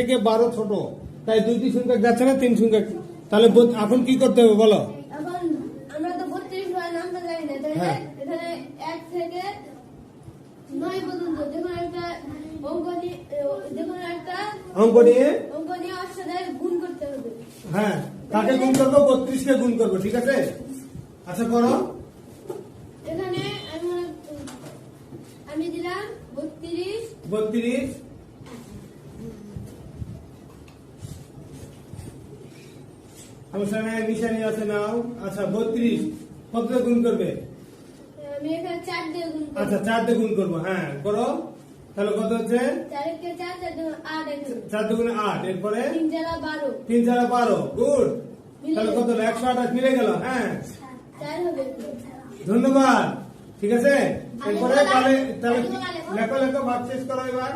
থেকে বারো ছোট। তাই দুইটি সংখ্যা যাচ্ছে না তিন সংখ্যা তাহলে এখন কি করতে হবে বলো? আমরা তো বত্রিশ হয়। অঙ্ক নিয়ে গুণ করব? গুণ করব ঠিক আছে? আচ্ছা করো এখানে আমি আমি দিলাম বত্রিশ। বত্রিশ। সমস্যা নাই নিশানি আছে নাও। আচ্ছা বত্রিশ। কত গুণ করবে? আচ্ছা চার দিয়ে গুণ করব হ্যাঁ করো। তাহলে কত হচ্ছে? চার দুগুণ আট এরপরে? তিন চারা বারো। গুড। তাহলে কত একশো আঠাশ মিলে গেল হ্যাঁ। ধন্যবাদ ঠিক আছে? এরপরে তাহলে। লেখো লেখো ভাগ শেষ করো এবার।